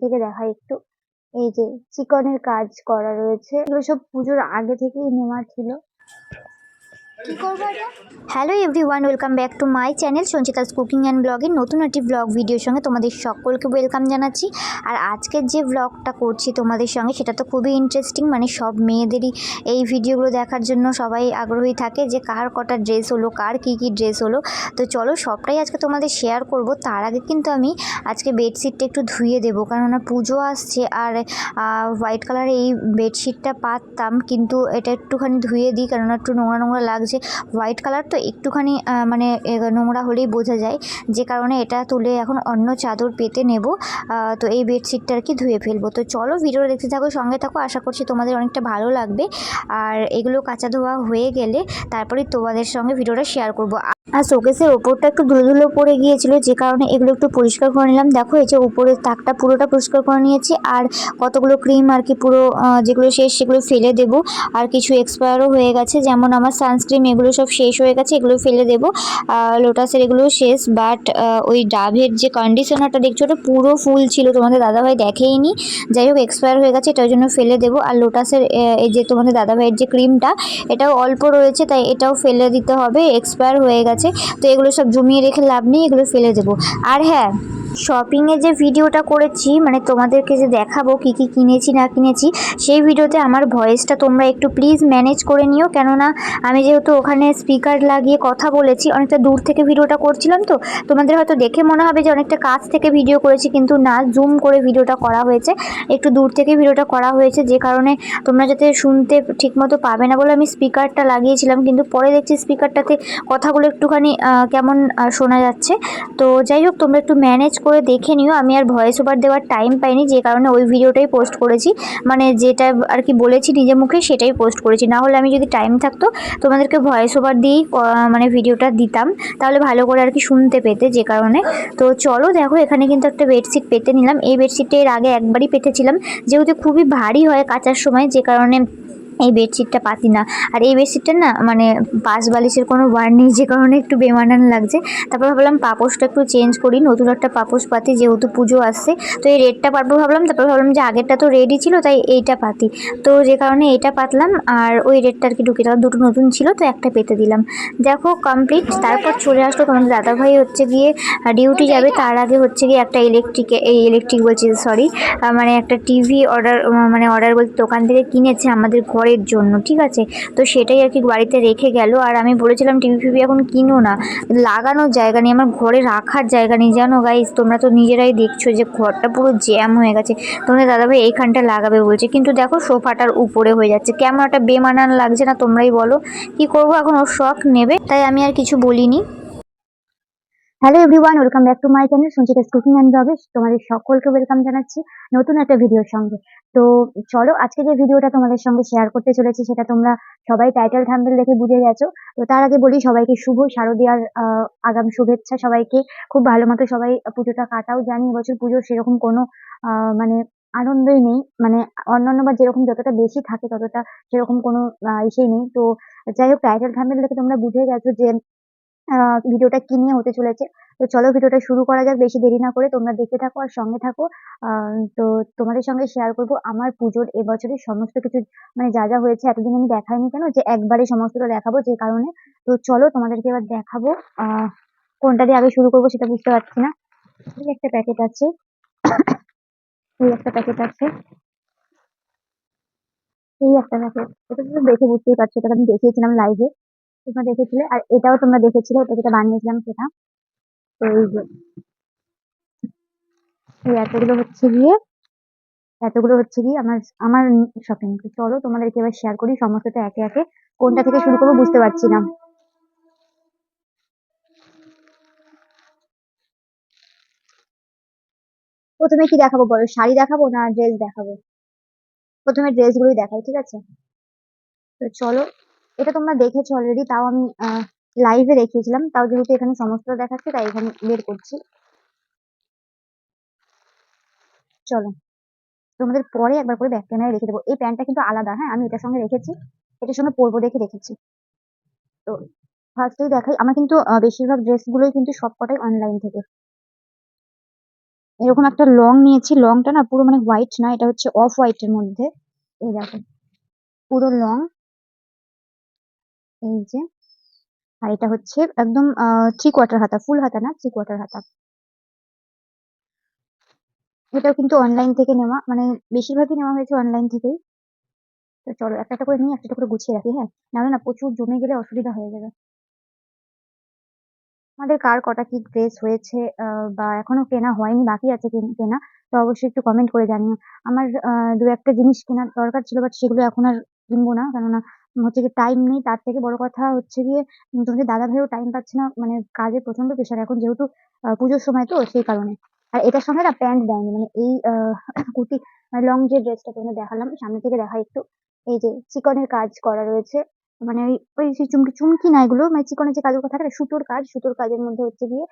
থেকে দেখাই একটু। এই যে চিকনের কাজ করা রয়েছে। এগুলো সব পুজোর আগে থেকেই নেওয়া ছিল। Hello everyone welcome back to my channel Sanchita's cooking and ব্লগের নতুন একটি ব্লগ ভিডিওর সঙ্গে তোমাদের সকলকে ওয়েলকাম জানাচ্ছি। আর আজকের যে ব্লগটা করছি তোমাদের সঙ্গে, সেটা তো খুবই ইন্টারেস্টিং মানে সব মেয়েদেরই এই ভিডিওগুলো দেখার জন্য সবাই আগ্রহী থাকে যে কার কটা ড্রেস হলো, কার কী কী ড্রেস হলো। তো চলো সবটাই আজকে তোমাদের শেয়ার করব। তার আগে কিন্তু আমি আজকে বেডশিটটা একটু ধুয়ে দেবো, কেননা পুজো আসছে আর হোয়াইট কালার এই বেডশিটটা পাততাম, কিন্তু এটা একটুখানি ধুয়ে দিই, কেননা একটু নোংরা নোংরা লাগছে। হোয়াইট কালার তো একটুখানি মানে নোংরা হলেই বোঝা যায়। যে কারণে এটা তুলে এখন অন্য চাদর পেতে নেব। তো এই বেডশিটটা আর কি ধুয়ে ফেলব। তো চলো ভিডিওটা দেখতে থাকো, সঙ্গে থাকো। আশা করছি তোমাদের অনেকটা ভালো লাগবে। আর এগুলো কাঁচা ধোয়া হয়ে গেলে তারপরে তোমাদের সঙ্গে ভিডিওটা শেয়ার করব। আর শোকেসের ওপরটা একটু ধুলো ধুলো পড়ে গিয়েছিল, যে কারণে এগুলো একটু পরিষ্কার করে নিলাম। দেখো, এই যে উপরের তাকটা পুরোটা পরিষ্কার করে নিয়েছি। আর কতগুলো ক্রিম আর কি পুরো যেগুলো শেষ সেগুলো ফেলে দেব। আর কিছু এক্সপায়ারও হয়ে গেছে। যেমন আমার সানস্ক্রিন এগুলো সব শেষ হয়ে গেছে, এগুলো ফেলে দেবো। লোটাসের এগুলো শেষ বাট ওই ডাভের যে কন্ডিশনারটা দেখছ, ওটা পুরো ফুল ছিল, তোমাদের দাদাভাই দেখেইনি। যাই হোক এক্সপায়ার হয়ে গেছে, এটার জন্য ফেলে দেবো। আর লোটাসের এই যে তোমাদের দাদাভাইয়ের যে ক্রিমটা এটাও অল্প রয়েছে, তাই এটাও ফেলে দিতে হবে এক্সপায়ার হয়ে গেছে। তো এগুলো সব জমিয়ে রেখে লাভ নেই, এগুলো ফেলে দেবো। আর হ্যাঁ শপিংয়ে যে ভিডিওটা করেছি মানে তোমাদেরকে যে দেখাবো কি কি কিনেছি, না কিনেছি, সেই ভিডিওতে আমার ভয়েসটা তোমরা একটু প্লিজ ম্যানেজ করে নিও। কেননা আমি যেহেতু ওখানে স্পিকার লাগিয়ে কথা বলেছি, অনেকটা দূর থেকে ভিডিওটা করছিলাম তো, তোমাদের হয়তো দেখে মনে হবে যে অনেকটা কাছ থেকে ভিডিও করেছি, কিন্তু না জুম করে ভিডিওটা করা হয়েছে। একটু দূর থেকে ভিডিওটা করা হয়েছে, যে কারণে তোমরা যাতে শুনতে ঠিকমতো পাবে না বলে আমি স্পিকারটা লাগিয়েছিলাম, কিন্তু পরে দেখছি স্পিকারটাতে কথাগুলো একটুখানি কেমন শোনা যাচ্ছে। তো যাই হোক, তোমরা একটু ম্যানেজ করে দেখে নিও। আমি আর ভয়েস ওভার দেওয়ার টাইম পাইনি, যে কারণে ওই ভিডিওটাই পোস্ট করেছি। মানে যেটা আর কি বলেছি নিজে মুখে, সেটাই পোস্ট করেছি। না হলে আমি যদি টাইম থাকতো, তোমাদেরকে ভয়েস ওভার দিয়েই মানে ভিডিওটা দিতাম। তাহলে ভালো করে আর কি শুনতে পেতে যে কারণে। তো চলো দেখো, এখানে কিন্তু একটা বেডশিট পেতে নিলাম। এই বেডশিটটা এর আগে একবারই পেতেছিলাম। যেহেতু খুবই ভারী হয় কাচার সময়, যে কারণে এই বেডশিটটা পাতি না। আর এই বেডশিটটা না মানে পাশ বালিশের কোনো ওয়ার নেই, যে কারণে একটু বেমানান লাগছে। তারপর ভাবলাম পাপোশটা একটু চেঞ্জ করি, নতুন একটা পাপোশ পাতি, যেহেতু পুজো আসছে। তো এই রেডটা পাতবো ভাবলাম, তারপর ভাবলাম যে আগেরটা তো রেডই ছিল, তাই এইটা পাতি। তো যে কারণে এইটা পাতলাম, আর ওই রেডটা আর কি ঢুকে দিলাম। দুটো নতুন ছিল, তো একটা পেতে দিলাম। দেখো কমপ্লিট তারপর চলে আসলো তোমাদের দাদাভাই হচ্ছে গিয়ে ডিউটি যাবে। তার আগে হচ্ছে গিয়ে একটা ইলেকট্রিক এই ইলেকট্রিক বলছি সরি মানে একটা টিভি অর্ডার মানে অর্ডার বলতে দোকান থেকে কিনেছে আমাদের ঘরের জন্য, ঠিক আছে? তো সেটাই আর কি বাড়িতে রেখে গেল। আর আমি বলেছিলাম, টিভি ফিভি এখন কিনো না। লাগানোর জায়গা নেই, আমার ঘরে রাখার জায়গা নেই। জানো গাইস তোমরা তো নিজেরাই দেখছ যে ঘরটা পুরো জ্যাম হয়ে গেছে। তোমাদের দাদাভাই এইখানটা লাগাবে বলছে। কিন্তু দেখো, সোফাটার উপরে হয়ে যাচ্ছে। কেমন একটা বেমানান লাগছে না তোমরাই বলো। কি করব এখন? ওর শখ নেবে। তাই আমি আর কিছু বলিনি। Hello everyone welcome back to my channel Sanchita cooking and ব্লগে তোমাদের সকলকে ওয়েলকাম জানাচ্ছি নতুন একটা ভিডিওর সঙ্গে। তো চলো, আজকে যে ভিডিওটা তোমাদের সঙ্গে শেয়ার করতে চলেছি সেটা তোমরা সবাই টাইটেল থাম্বেল দেখে বুঝে গেছো। তো তার আগে বলি, সবাইকে শুভ শারদীয়ার আগাম শুভেচ্ছা সবাইকে। খুব ভালো মতো সবাই পুজোটা কাটাও। জানি এবছর পুজোর সেরকম কোনো মানে আনন্দই নেই। মানে অন্যান্য বার যেরকম যতটা বেশি থাকে ততটা সেরকম কোনো ইসেই নেই। তো যাই হোক টাইটেল থাম্বেল দেখে তোমরা বুঝে গেছো যে ভিডিওটা কি নিয়ে হতে চলেছে। তো চলো ভিডিওটা শুরু করা যাক, বেশি দেরি না করে তোমরা দেখতে থাকো আর সঙ্গে থাকো। তো তোমাদের সঙ্গে শেয়ার করব আমার পুজোর এবছরের সমস্ত কিছু মানে যা যা হয়েছে, এতদিন আমি দেখাইনি কেন, যে একবারে সমস্তটা দেখাবো যে কারণে। তো চলো তোমাদেরকে এবার দেখাবো কোনটা দিয়ে আগে শুরু করব সেটা বুঝতে পারছি না। এই একটা প্যাকেট আছে। এই একটা প্যাকেট আছে। এই একটা প্যাকেট এটা তো দেখে বুঝতেই পারছ, এটা আমি দেখিয়েছিলাম লাইভে তোমরা দেখেছিলে, আর এটাও তোমরা দেখেছিলে, এটা যেটা বানিয়েছিলাম সেটা। তো এই যে, এই এতগুলো হচ্ছে গিয়ে, এতগুলো হচ্ছে গিয়ে আমার আমার শপিং চলো, তোমাদেরকে এবার শেয়ার করি, সমস্তটা একে একে। কোনটা থেকে শুরু করব বুঝতে পারছি না। প্রথমে কি দেখাবো বলো? শাড়ি দেখাবো না ড্রেস দেখাবো? প্রথমে ড্রেস গুলোই দেখাই, ঠিক আছে? তো চলো এটা তোমরা দেখেছ অলরেডি তাও আমি লাইভে দেখিয়েছিলাম। তাও যেহেতু এখানে সমস্ত দেখাচ্ছে, তাই এখানে বের করছি। চলো, তোমাদের পরে একবার করে ব্যাক ক্যামেরায় রেখে দেবো। এই প্যান্টটা কিন্তু আলাদা হ্যাঁ? আমি এটার সঙ্গে রেখেছি। এটার সঙ্গে পরবো, দেখে রেখেছি তো ফার্স্টেই দেখাই, আমার কিন্তু বেশিরভাগ ড্রেস গুলোই কিন্তু সব কটাই অনলাইন থেকে। এরকম একটা লং নিয়েছি। লংটা না পুরো মানে হোয়াইট না, এটা হচ্ছে অফ হোয়াইট এর মধ্যে। এই দেখো, পুরো লং এই যে, আর এটা হচ্ছে একদম থ্রি কোয়ার্টার হাতা ফুল হাতা না থ্রি কোয়ার্টার হাতা। এটাও কিন্তু অনলাইন থেকে নেওয়া মানে বেশিরভাগই নেওয়া হয়েছে অনলাইন থেকেই। তো চলো একটা করে নিয়ে একটা করে গুছিয়ে রাখি হ্যাঁ? নাহলে না প্রচুর জমে গেলে অসুবিধা হয়ে যাবে। আমাদের কার কটা কি ড্রেস হয়েছে বা এখনও কেনা হয়নি, বাকি আছে কেন- তো অবশ্যই একটু কমেন্ট করে জানিও। আমার দু একটা জিনিস কেনার দরকার ছিল বাট সেগুলো এখন আর কিনবো না, কেননা হচ্ছে কি টাইম নেই, তার থেকে বড় কথা হচ্ছে গিয়ে দাদা ভাইও টাইম পাচ্ছে না মানে কাজে প্রচণ্ড প্রেশার এখন যেহেতু পুজোর সময় তো সেই কারণে। আর এটার সঙ্গে না প্যান্ট দেয়নি মানে এই কুর্তি মানে লং যে ড্রেসটা তোমাদের দেখালাম, সামনে থেকে দেখা একটু, এই যে চিকনের কাজ করা রয়েছে মানে ওই ওই যে চুমকি চুমকি না এগুলো মানে চিকনের যে কাজগুলো থাকে না, সুতোর কাজ, সুতোর কাজের মধ্যে হচ্ছে গিয়ে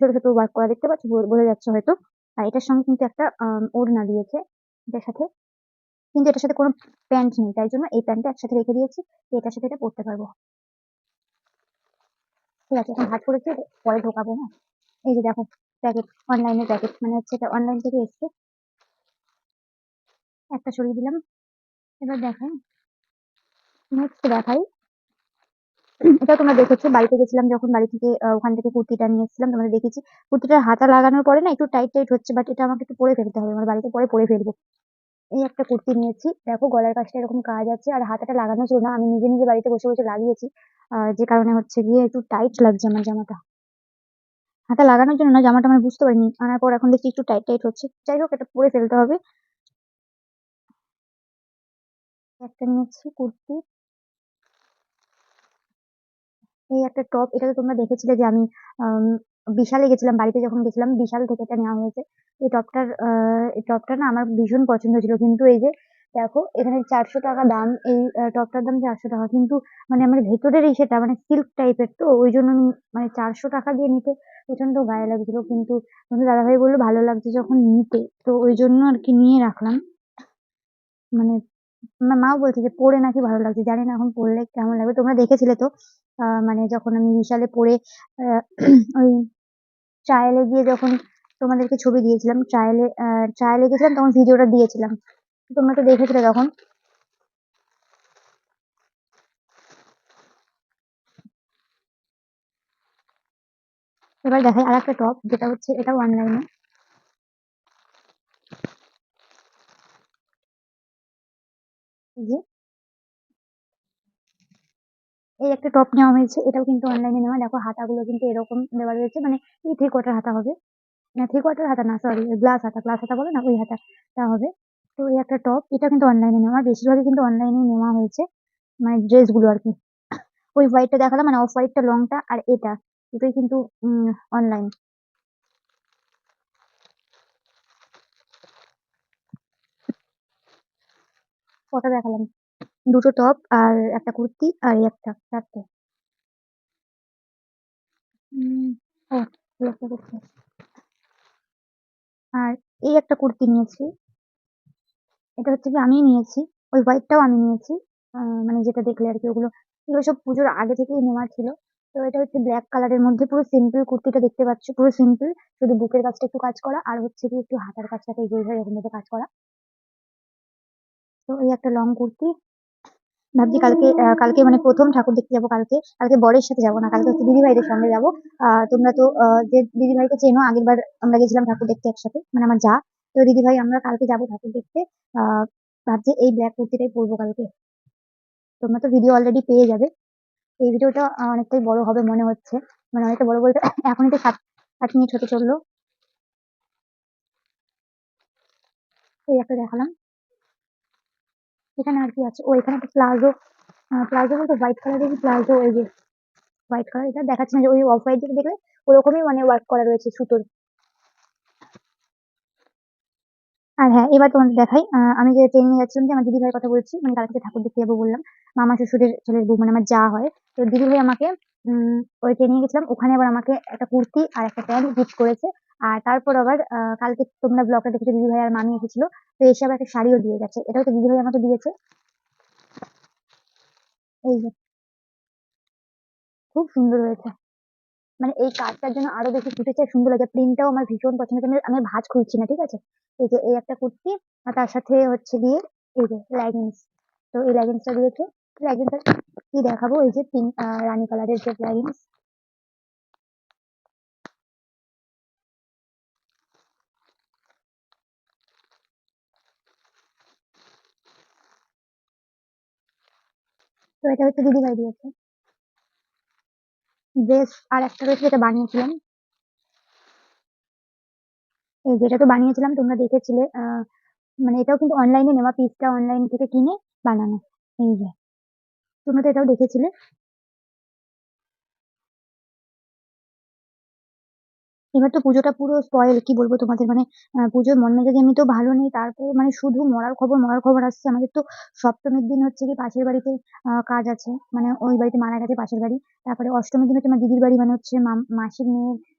ছোট ছোট ওয়ার্ক করা দেখতে পাচ্ছ বোঝা যাচ্ছে হয়তো। আর এটার সঙ্গে কিন্তু একটা ওড়না দিয়েছে, এটার সাথে কিন্তু এটার সাথে কোনো প্যান্ট নেই, তাই জন্য এই প্যান্টটা একসাথে রেখে দিয়েছি এটার সাথে এটা পরতে পারব। ঠিক আছে, এখন হাত করেছি পরে ঢোকাবো না এই যে দেখো প্যাকেট অনলাইনে প্যাকেট মানে হচ্ছে এটা অনলাইন থেকে এসছে। একটা সরিয়ে দিলাম, এবার দেখাই। নেক্সট দেখাই। এটা তোমরা দেখেছ, বাড়িতে গেছিলাম যখন, বাড়ি থেকে ওখান থেকে কুর্তিটা নিয়ে এসেছিলাম, তোমাদের দেখেছি কুর্তিটার হাতা লাগানোর পরে না একটু টাইট টাইট হচ্ছে বাট এটা আমাকে একটু পরে ফেলতে হবে, আমার বাড়িতে পরে পরে ফেলব। এই একটা কুর্তি নিয়েছি। দেখো গলার কাছটা এরকম কাজ আছে আর হাতাটা লাগানো ছিল না। আমি নিজে নিজে বাড়িতে বসে বসে লাগিয়েছি। যে কারণে হচ্ছে গিয়ে একটু টাইট লাগছে আমার জামাটা। হাতা লাগানোর জন্য না জামাটা আমি বুঝতে পারিনি। আনার পর এখন দেখছি একটু টাইট টাইট হচ্ছে। যাই হোক এটা পরে ফেলতে হবে। একটা নিয়েছি কুর্তি। এই একটা টপ এটা তো তোমরা দেখেছিলে যে আম, বিশালে গেছিলাম, বাড়িতে যখন গেছিলাম, বিশাল থেকে এটা নেওয়া হয়েছে। এই টপটার এই টপটা না আমার ভীষণ পছন্দ ছিল। কিন্তু এই যে, দেখো, এখানে চারশো টাকা দাম, এই টপটার দাম চারশো টাকা। কিন্তু মানে আমার ভেতরের এই সেটা মানে সিল্ক টাইপের তো, ওই জন্য মানে চারশো টাকা দিয়ে নিতে প্রচণ্ড গায়ে লাগছিল। কিন্তু দাদাভাই বলল, ভালো লাগছে যখন নিতে। তো ওই জন্য আর কি নিয়ে রাখলাম। মানে আমার মাও বলছে যে পড়ে নাকি ভালো লাগছে। জানি না এখন পড়লে কেমন লাগবে। তোমরা দেখেছিলে তো? মানে যখন আমি বিশালে পড়ে ওই ট্রায়ালে গিয়ে যখন তোমাদেরকে ছবি দিয়েছিলাম ট্রায়ালে ট্রায়ালে গেছিলাম, তখন ভিডিওটা দিয়েছিলাম। তোমরা তো দেখেছিলে তখন? এবার দেখাই আর একটা টপ যেটা হচ্ছে এটাও অনলাইনে এই এই একটা টপ নেওয়া হয়েছে, এটাও কিন্তু অনলাইনে নেওয়া। দেখো, হাতাগুলো কিন্তু এরকম দেওয়া রয়েছে। মানে এই থ্রি কোয়ার্টার হাতা হবে। না থ্রি কোয়ার্টার হাতা না সরি গ্লাস হাতা গ্লাস হাতা বলে না, ওই হাতাটা হবে। তো এই একটা টপ এটা কিন্তু অনলাইনে নেওয়া। বেশিরভাগই কিন্তু অনলাইনে নেওয়া হয়েছে। মানে ড্রেসগুলো আর কি। ওই হোয়াইটটা দেখালাম মানে অফ হোয়াইটটা লংটা আর এটা। দুটোই কিন্তু অনলাইন কটা দেখালাম। দুটো টপ আর একটা কুর্তি আর একটা, চারটে। আর এই একটা কুর্তি নিয়েছি। এটা হচ্ছে কি আমিই নিয়েছি, ওই হোয়াইটটাও আমি নিয়েছি। মানে যেটা দেখলে আর কি ওগুলো, এগুলো সব পুজোর আগে থেকেই নেওয়া ছিল। তো এটা হচ্ছে ব্ল্যাক কালারের মধ্যে পুরো সিম্পল কুর্তিটা দেখতে পাচ্ছ, পুরো সিম্পল শুধু বুকের কাজটা একটু কাজ করা আর হচ্ছে কি একটু হাতার কাজটাতে যেভাবে এরকম ভাবে কাজ করা। তো এই একটা লং কুর্তি। ভাবছি কালকে কালকে মানে প্রথম ঠাকুর দেখতে যাব কালকে। কালকে বরের সাথে যাব না, কালকে হচ্ছে দিদি ভাইদের সঙ্গে যাব। আহ, তোমরা তো যে দিদি ভাইকে চেনো আগের বার আমরা গেছিলাম ঠাকুর দেখতে একসাথে মানে আমার যা। তো দিদি ভাই আমরা কালকে যাব ঠাকুর দেখতে। আহ, ভাবছি এই ব্ল্যাক কুর্তিটাই পরবো কালকে। তোমরা তো ভিডিও অলরেডি পেয়ে যাবে। এই ভিডিওটা অনেকটাই বড় হবে মনে হচ্ছে। মানে অনেকটা বড় বলতে এখনই তো সাত, আট মিনিট হতে চলল। এই একটা দেখালাম। এখানে আর কি আছে? ও, এখানে একটা প্লাজো প্লাজো বলতে হোয়াইট কালারের প্লাজো, এই যে হোয়াইট কালার এটা দেখাচ্ছে না যে ওই অফ হোয়াইট যেটা দেখলে ওরকমই মানে ওয়ার্ক করা রয়েছে সুতোর। আর হ্যাঁ এবার তোমাদের দেখাই আমি যে ট্রেনিং যাচ্ছিলাম যে আমার দিদি ভাইয়ের কথা বলছি মানে কালকে ঠাকুর দেখতে যাব বললাম, মামা শ্বশুরের ছেলের বউ মানে আমার যা হয়। তো দিদি ভাই আমাকে ওই ট্রেনিং গেছিলাম, ওখানে আবার আমাকে একটা কুর্তি আর একটা প্যান্ট গিফট করেছে। আর তারপর আবার কালকে তোমরা ব্লগটা দেখেছ, দিদি ভাই আর মামি এসেছিল, তো এসে আবার একটা শাড়িও দিয়ে গেছে। এটাও তো দিদি ভাই আমাকে দিয়েছে। এই যে। খুব সুন্দর হয়েছে। মানে এই কাজটার জন্য আরও বেশি ফুটেছে, সুন্দর লাগে প্রিন্টটাও আমার ভীষণ পছন্দ আমি ভাঁজ খুলছি না, ঠিক আছে? এই যে, এই একটা কুর্তি, আর তার সাথে হচ্ছে গিয়ে এই যে লেগিংস তো এই লেগিংসটা দিয়েছে। লেগিংসটা কি দেখাবো? এই যে পিঙ্ক রানী কালারের যে লেগিংস তো এটা হচ্ছে দিদিভাই দিয়েছে ড্রেস আর একটা রয়েছে যেটা বানিয়েছিলাম। এই যেটা তো বানিয়েছিলাম, তোমরা দেখেছিলে মানে এটাও কিন্তু অনলাইনে নেওয়া, পিসটা অনলাইন থেকে কিনে বানানো। এই যে, তোমরা তো এটাও দেখেছিলে। এবার তো পুজোটা পুরো স্পয়েল কি বলব তোমাদের? মানে পুজোর মন মেজাজ এমনি তো ভালো নেই তারপর মানে শুধু মরার খবর মরার খবর আসছে। আমাদের তো সপ্তমীর দিন হচ্ছে কি পাশের বাড়িতে কাজ আছে। মানে ওই বাড়িতে মারা গেছে পাশের বাড়ি। তারপরে অষ্টমীর দিন হচ্ছে আমার দিদির বাড়ি মানে হচ্ছে মাসির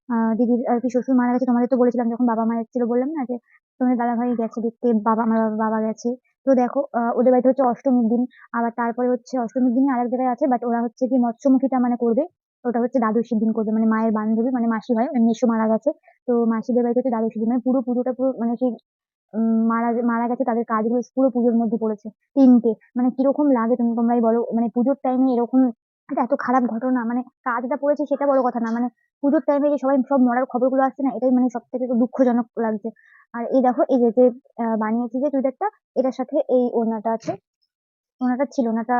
আহ, দিদির আর কি শ্বশুর মারা গেছে। তোমাদের তো বলেছিলাম যখন বাবা মা এসেছিল বললাম না যে তোমাদের দাদা ভাই গেছে দেখতে বাবা আমার বাবা গেছে। তো দেখো ওদের বাড়িতে হচ্ছে অষ্টমীর দিন আবার তারপরে হচ্ছে অষ্টমীর দিনই আরেক জায়গায় আছে বাট ওরা হচ্ছে কি মৎস্যমুখীটা মানে করবে। ওটা হচ্ছে দ্বাদশীর দিন করবে মানে মায়ের বান্ধবী মানে মাসি হয় মেসো মারা গেছে। তো মাসিদের বাড়িতে হচ্ছে দ্বাদশীর দিন মানে পুরো পুজোটা পুরো মানে সেই মারা মারা গেছে, তাদের কাজগুলো পুরো পুজোর মধ্যে পড়েছে, তিনটে। মানে কীরকম লাগে তুমি তোমরাই বলো মানে পুজোর টাইমে এরকম একটা এত খারাপ ঘটনা মানে কাজটা পড়েছে সেটা বড় কথা না মানে পুজোর টাইমে যে সবাই সব মরার খবরগুলো আসছে না, এটাই মানে সব থেকে দুঃখজনক লাগছে। আর এই দেখো, এই যে বানিয়েছি যে চুড়িদারটা, এটার সাথে এই ওড়নাটা আছে। ওড়নাটা ছিল ওড়নাটা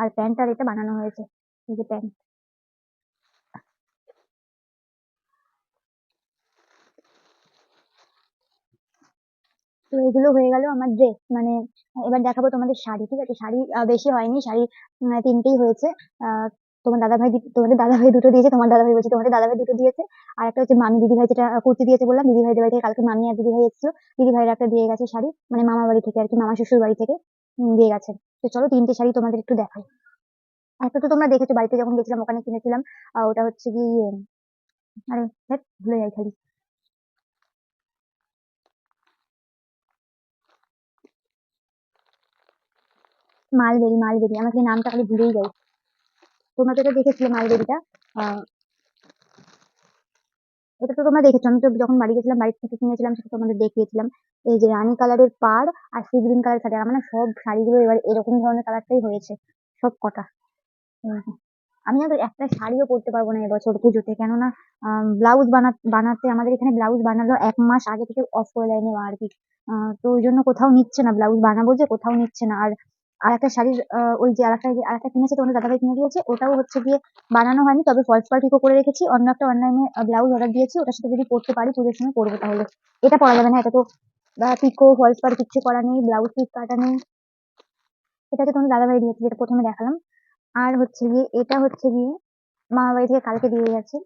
আর প্যান্ট আর এটা বানানো হয়েছে, এই যে প্যান্ট। তো এগুলো হয়ে গেল আমার ড্রেস মানে এবার দেখাবো তোমাদের শাড়ি, ঠিক আছে? শাড়ি বেশি হয়নি, শাড়ি তিনটেই হয়েছে। তোমার দাদা ভাই তোমাদের দাদা ভাই দুটো দিয়েছে, তোমার দাদা ভাই বলছে তোমাদের দাদা ভাই দুটো দিয়েছে। আর একটা হচ্ছে মামি দিদি ভাই যেটা কুর্তি দিয়েছে বললাম দিদি ভাইদের বাড়ি থেকে কালকে মামি আর দিদি ভাই এসেছিল। দিদি ভাইয়ের একটা দিয়ে গেছে শাড়ি মানে মামা বাড়ি থেকে আর কি, মামা শ্বশুর বাড়ি থেকে দিয়ে গেছে। তো চলো তিনটে শাড়ি তোমাদের একটু দেখাই। একটা তো তোমরা দেখেছ, বাড়িতে যখন গেছিলাম, ওখানে কিনেছিলাম ওটা হচ্ছে কি আরে ভুলে যাই খালি মালবেরি মালবেরি। আমাকে নামটা খালি ভুলেই যাই। তোমরা তো এটা দেখেছিলে, মালবেরিটা। এটা তো তোমরা দেখেছ। আমি তো যখন বাড়ি গেছিলাম বাড়ি থেকে কিনেছিলাম সেটা তোমাদের দেখিয়েছিলাম। এই যে রানী কালারের পাড় আর সি গ্রিন কালার শাড়ি, আমার না সব শাড়িগুলো এবার এরকম ধরনের কালারটাই হয়েছে, সব কটা। আমি না একটা শাড়িও পরতে পারব না এবছর পুজোতে, কেননা ব্লাউজ বানা, বানাতে আমাদের এখানে ব্লাউজ বানালো এক মাস আগে থেকে অফ করে দেয়নি আর কি তো ওই জন্য কোথাও নিচ্ছে না, ব্লাউজ বানাবো যে কোথাও নিচ্ছে না। আর আর একটা শাড়ির ওই যে আরেকটা যে আরেকটা কিনেছে তোমাদের দাদাভাই কিনে দিয়েছে, ওটাও হচ্ছে গিয়ে বানানো হয়নি, তবে ফলস পার পিকো করে রেখেছি, অন্য একটা অনলাইনে ব্লাউজ অর্ডার দিয়েছি, ওটার সাথে যদি পরতে পারি পুজোর সময় পরবো তাহলে। এটা পরা যাবে না, এটা তো পিকো ফলস পার কিচ্ছু করা নেই ব্লাউজ পিস কাটা নেই। এটা হচ্ছে তোমাদের দাদাভাই দিয়েছে, যেটা প্রথমে দেখালাম। আর হচ্ছে গিয়ে, এটা হচ্ছে গিয়ে মামা বাড়ি থেকে কালকে দিয়ে গেছে।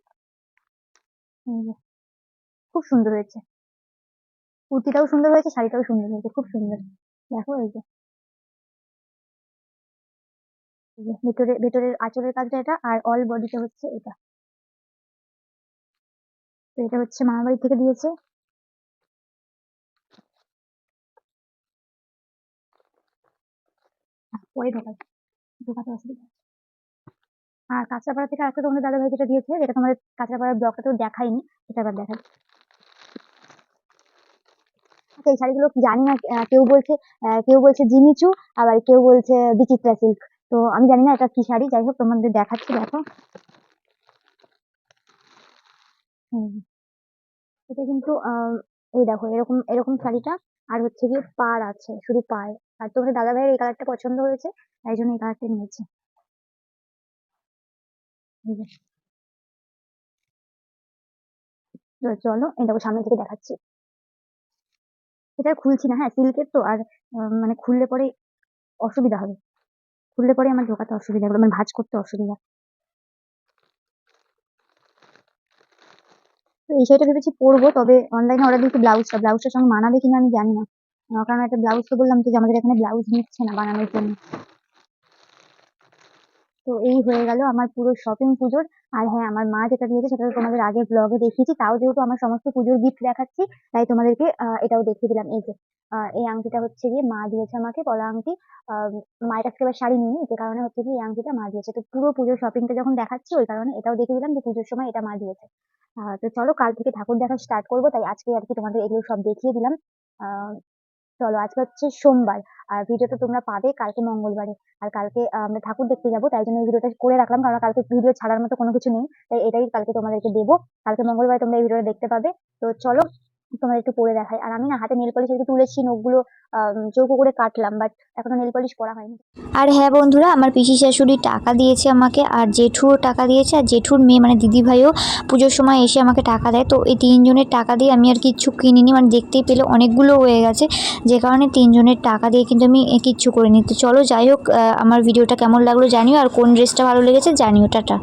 খুব সুন্দর হয়েছে। কুর্তিটাও সুন্দর হয়েছে, শাড়িটাও সুন্দর হয়েছে, খুব সুন্দর। দেখো এই যে। ভেতরে, ভেতরের আঁচলের কাজটা এটা, আর অল বডিটা হচ্ছে এটা। তো এটা হচ্ছে মামা বাড়ি থেকে দিয়েছে। পরে ঢোকাই আর কাঁচরাপাড়া থেকে আরেকটা তোমাদের দাদা ভাই যেটা দিয়েছে, যেটা তোমাদের কাঁচরাপাড়ার ব্লগটা তো দেখাইনি সেটা আবার দেখাই। আচ্ছা এই শাড়িগুলো জানি না কেউ বলছে কেউ বলছে জিমিচু, আবার কেউ বলছে বিচিত্রা সিল্ক। তো আমি জানি না এটা কি শাড়ি, যাই হোক তোমাদের দেখাচ্ছি, দেখো। এটা কিন্তু এই দেখো, এরকম এরকম শাড়িটা, আর হচ্ছে গিয়ে পাড় আছে, শুধু পাড়। আর তোমাদের দাদা ভাইয়ের এই কালারটা পছন্দ হয়েছে, তাই জন্য এই কালারটা নিয়েছে। চলো দেখো সামনে থেকে দেখাচ্ছি। এটা খুলছি না হ্যাঁ সিল্কের তো, আর মানে খুললে পরে অসুবিধা হবে। খুললে পরে আমার ঢোকাতে অসুবিধা হবে মানে ভাঁজ করতে অসুবিধা তো এই শাড়িটা ভেবেছি পরবো, তবে অনলাইনে অর্ডার দিয়েছি ব্লাউজটা ব্লাউজটার সঙ্গে মানাবে কিনা আমি জানি না। কারণ একটা ব্লাউজ তো বললাম তো যে আমাদের এখানে ব্লাউজ নিচ্ছে না বানানোর জন্য। তো এই হয়ে গেল আমার পুরো শপিং পুজোর। আর হ্যাঁ আমার মা যেটা দিয়েছে সেটা তোমাদের আগের ব্লগে দেখিয়েছি। তাও যেহেতু আমার সমস্ত পুজোর গিফট দেখাচ্ছি, তাই তোমাদেরকে এটাও দেখিয়ে দিলাম। এই যে এই আংটিটা হচ্ছে গিয়ে মা দিয়েছে আমাকে পলা আংটি। মায়ের কাছ থেকে শাড়ি নিই যে কারণে হচ্ছে কি এই আংটিটা মা দিয়েছে। তো পুরো পুজোর শপিংটা যখন দেখাচ্ছি, ওই কারণে এটাও দেখিয়ে দিলাম যে পুজোর সময় এটা মা দিয়েছে। তো চলো, কাল থেকে ঠাকুর দেখা স্টার্ট করব। তাই আজকে আর কি তোমাদের এগুলো সব দেখিয়ে দিলাম। চলো, আজকে হচ্ছে সোমবার। আর ভিডিওটা তোমরা পাবে কালকে মঙ্গলবারে। আর কালকে আমরা ঠাকুর দেখতে যাব, তাই জন্য এই ভিডিওটা করে রাখলাম, কারণ কালকে ভিডিও ছাড়ার মতো কোনো কিছু নেই। তাই এটাই কালকে তোমাদেরকে দেবো। কালকে মঙ্গলবারে তোমরা এই ভিডিওটা দেখতে পাবে। তো চলো তোমাদের একটু পরে দেখাই। আর আমি না হাতে নেল পলিশ একটু তুলেছি, নখগুলো চৌকো করে কাটলাম বাট এখনও নেল পলিশ করা হয়নি। আর হ্যাঁ বন্ধুরা, আমার পিসি শাশুড়ি টাকা দিয়েছে আমাকে, আর জেঠুও টাকা দিয়েছে, আর জেঠুর মেয়ে মানে দিদি ভাইও পুজোর সময় এসে আমাকে টাকা দেয়। তো এই তিনজনের টাকা দিয়ে আমি আর কিচ্ছু কিনিনি মানে দেখতেই পেলে অনেকগুলো হয়ে গেছে। যে কারণে তিনজনের টাকা দিয়ে কিন্তু আমি কিচ্ছু করিনি। তো চলো যাই হোক আমার ভিডিওটা কেমন লাগল জানিও, আর কোন ড্রেসটা ভালো লেগেছে জানিও, টাটা।